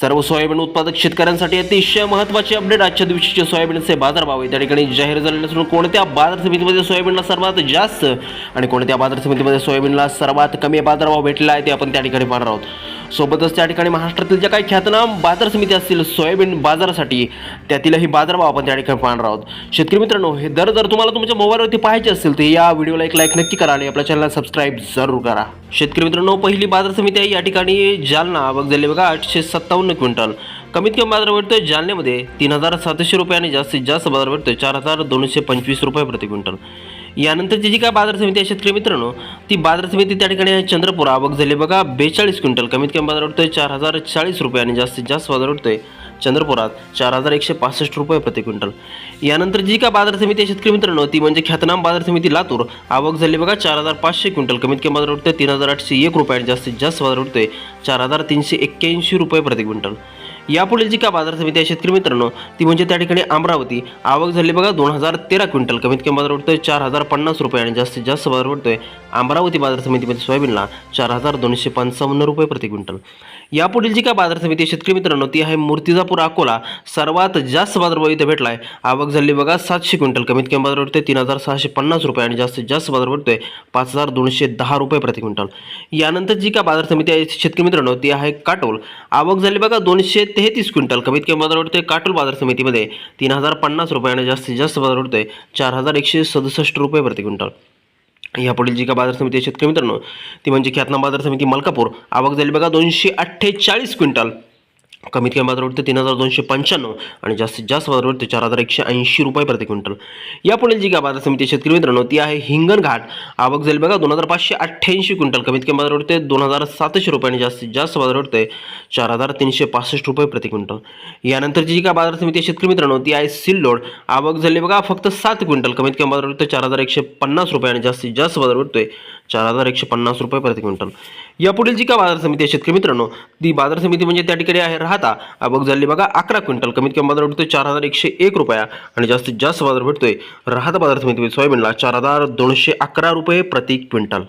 सर्व सोयाबीन उत्पादक शेतकऱ्यांसाठी अतिशय महत्त्वाचे अपडेट आजच्या दिवशीचे सोयाबीनचे बाजारभाव आहे त्या ठिकाणी जाहीर झालेले असून कोणत्या बाजार समितीमध्ये सोयाबीनला सर्वात जास्त आणि कोणत्या बाजार समितीमध्ये सोयाबीनला सर्वात कमी बाजारभाव भेटला आहे ते आपण त्या ठिकाणी पाहणार आहोत. सोबतच त्या ठिकाणी महाराष्ट्रातील ज्या काही ख्यातनाम बाजार समिती असतील सोयाबीन बाजारासाठी त्यातीलही बाजारभाव आपण त्या ठिकाणी पाहणार आहोत. शेतकरी मित्रांनो हे दर जर तुम्हाला तुमच्या मोबाईलवरती पाहायचे असतील तर या व्हिडिओला एक लाईक नक्की करा आणि आपल्या चॅनलला सबस्क्राईब जरूर करा. शेतकरी मित्रांनो पहिली बाजार समिती आहे या ठिकाणी जालना बघ झाली बघा आठशे सत्तावन्न क्विंटल. कमीत कमी बाजार भेटतोय जालन्यामध्ये तीन हजार सातशे रुपये आणि जास्तीत जास्त बाजार भेटतोय चार हजार दोनशे पंचवीस रुपये प्रति क्विंटल. यानंतरची जी काय बाजार समिती आहे शेतकरी मित्रांनो ती बाजार समिती त्या ठिकाणी आहे चंद्रपूर आवक झाली बघा बेचाळीस क्विंटल. कमीत कमी बाजार उठतोय चार हजार चाळीस रुपये आणि जास्तीत जास्त बाजार उठतोय चंद्रपुरात चार हजार एकशे पासष्ट रुपये प्रति क्विंटल. यानंतर जी का बाजार समिती आहे शेतकरी मित्रांनो ती म्हणजे ख्यातनाम बाजार समिती लातूर. आवक झाली बघा चार हजार पाचशे क्विंटल. कमीत कमी बाजार उठतोय तीन हजार आठशे एक रुपये आणि जास्तीत जास्त बाजार उठतोय चार हजार तीनशे एक्क्याऐंशी रुपये प्रति क्विंटल. यापुढील जी का बाजार समिती आहे शेतकरी मित्रांनो ती म्हणजे त्या ठिकाणी अमरावती. आवक झाली बघा दोन हजार तेरा क्विंटल. कमीत कमी बाजार उठतोय चार हजार पन्नास रुपये आणि जास्तीत जास्त बाजार उठतोय अमरावती बाजार समितीमध्ये सोयाबीनला चार हजार दोनशे पंचावन्न रुपये प्रति क्विंटल. यापुढील जी का बाजार समिती आहे शेतकरी मित्रांनो ती आहे मूर्तिजापूर अकोला. सर्वात जास्त बाजारभाव इथे भेटला आहे आवक झाली बघा सातशे क्विंटल. कमीत कमी बाजार उठतोय तीन हजार सहाशे पन्नास रुपये आणि जास्तीत जास्त बाजार उठतोय पाच हजार दोनशे दहा रुपये प्रति क्विंटल. यानंतर जी का बाजार समिती आहे शेतकरी मित्रांनो ती आहे काटोल. आवक झाली बघा दोनशे तेहतीस क्विंटल कमीत कमी बाजार उठते काटोल बाजार समितीमध्ये तीन हजार पन्नास रुपये आणि जास्तीत जास्त बाजार उठते चार हजार एकशे सदुसष्ट रुपये प्रति क्विंटल. यापुढील जी का बाजार समिती शेतकरी मित्रांनो ती म्हणजे ख्यातनाम बाजार समिती मलकापूर आवक झाली बघा दोनशे अठ्ठेचाळीस क्विंटल. कमीत कमी बाजार उठते तीन हजार दोनशे पंच्याण्णव आणि जास्तीत जास्त बाजार चार हजार एकशे ऐंशी रुपये प्रति क्विंटल. यापुढील जी का बाजार समिती शेतकरी मित्रांनो ती आहे हिंगणघाट आवक झाली बघा दोन हजार पाचशे अठ्ठ्याऐंशी क्विंटल. कमीत कमी बाजार उठते दोन हजार सातशे रुपये आणि जास्तीत जास्त बाजार उठते चार हजार तीनशे पासष्ट रुपये प्रति क्विंटल. यानंतरची जी का बाजार समिती आहे शेतकरी मित्रांनो ती आहे सिल्लोड. आवक झाली बघा फक्त सात क्विंटल. कमीत कमी बाजार उठते चार हजार एकशे पन्नास रुपये आणि जास्तीत जास्त बाजार उठतोय चार हजार एकशे पन्नास रुपये प्रति क्विंटल. यापुढील जी का बाजार समिती आहे शेतकरी मित्रांनो ती बाजार समिती म्हणजे त्या ठिकाणी आहे राहता. आवक झाली बघा अकरा क्विंटल कमीत कमी बाजार भेटतोय चार हजार एकशे एक रुपया आणि जास्तीत जास्त बाजार भेटतोय राहता बाजार समितीमध्ये सोयाबीनला चार हजार दोनशे अकरा रुपये प्रति क्विंटल.